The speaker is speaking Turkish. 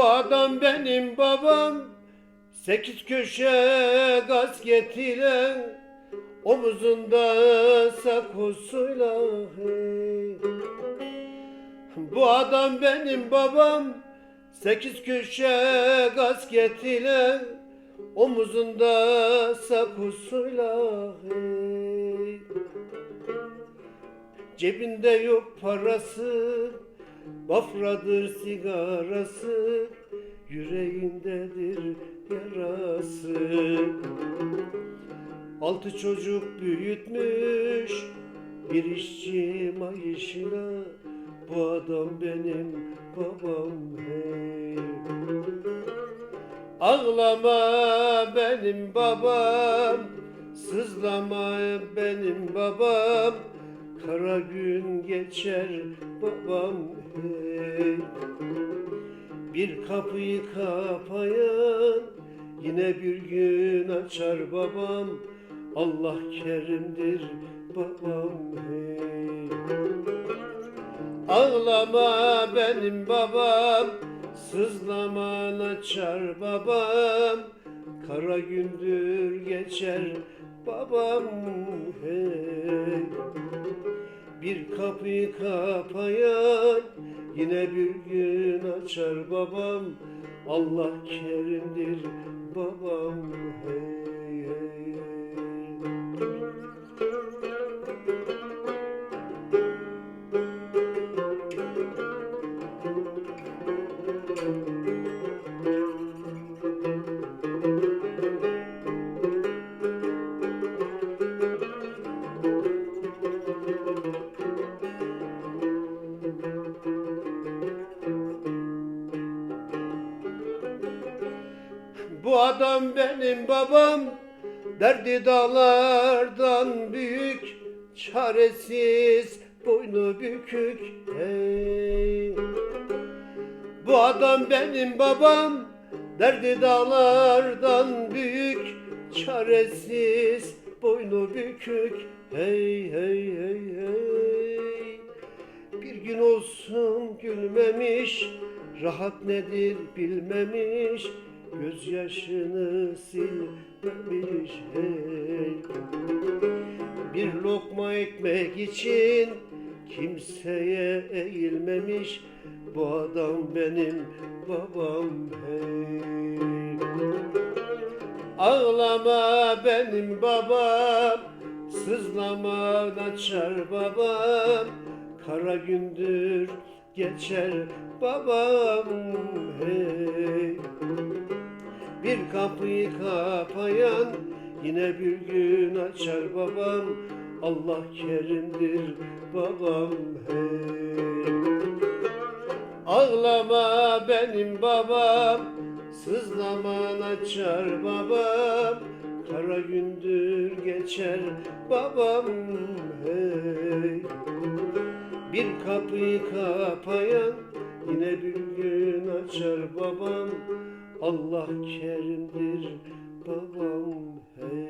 adam benim babam Sekiz köşe gazget ile Omuzunda sakosuyla hey. Bu adam benim babam Sekiz köşe gazget ile Omuzunda sakosuyla hey. Cebinde yok parası Bafradır sigarası Yüreğindedir yarası. Altı çocuk büyütmüş Bir işçi maaşıyla Bu adam benim babam hey. Ağlama benim babam Sızlama benim babam. Kara gün geçer babam Bir kapıyı kapayan Yine bir gün açar babam. Allah kerimdir babam. Hey Ağlama benim babam Sızlaman açar babam. Kara gündür geçer babam. Hey. Bir kapıyı kapayan Yine bir gün açar babam Allah kerimdir babam. Hey Bu adam benim babam. Derdi dağlardan büyük Çaresiz boynu bükük. Hey. Bu adam benim babam. Derdi dağlardan büyük Çaresiz boynu bükük. Hey hey hey hey. Bir gün olsun gülmemiş Rahat nedir bilmemiş Gözyaşını silmemiş hey Bir lokma ekmek için Kimseye eğilmemiş Bu adam benim babam hey Ağlama benim babam Sızlama açar babam. Kara gündür geçer babam hey Bir kapıyı kapayan Yine bir gün açar babam. Allah kerimdir babam hey. Ağlama benim babam Sızlaman açar babam. Kara gündür geçer babam hey. Bir kapıyı kapayan Yine bir gün açar babam Allah kerimdir babam hey.